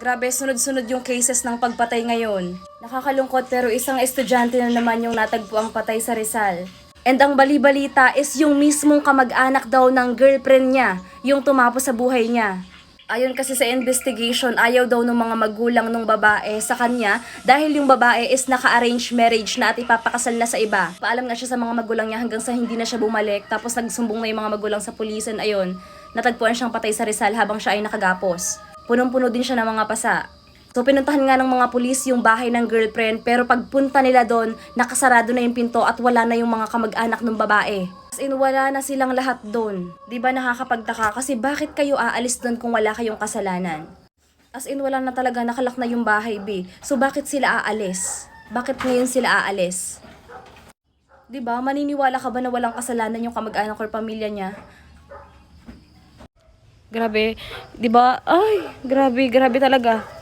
Grabe, sunod-sunod yung cases ng pagpatay ngayon. Nakakalungkot pero isang estudyante na naman yung natagpo ang patay sa Rizal. And ang bali-balita is yung mismong kamag-anak daw ng girlfriend niya, yung tumapos sa buhay niya. Ayon kasi sa investigation, ayaw daw ng mga magulang ng babae sa kanya dahil yung babae is naka-arrange marriage na at ipapakasal na sa iba. Paalam nga siya sa mga magulang niya hanggang sa hindi na siya bumalik tapos nagsumbong na yung mga magulang sa pulisan ayun. Natagpuan siyang patay sa Rizal habang siya ay nakagapos. Punong-puno din siya ng mga pasa. So pinuntahan nga ng mga pulis yung bahay ng girlfriend pero pagpunta nila doon, nakasarado na yung pinto at wala na yung mga kamag-anak ng babae. As in, wala na silang lahat doon. Ba nakakapagtaka kasi bakit kayo aalis doon kung wala kayong kasalanan? As in, wala na talaga, nakalak na yung bahay, B. So bakit sila aalis? Bakit ngayon sila aalis? Ba? Maniniwala ka ba na walang kasalanan yung kamag-anak or pamilya niya? Grabe. Di ba? Ay, grabe, grabe talaga.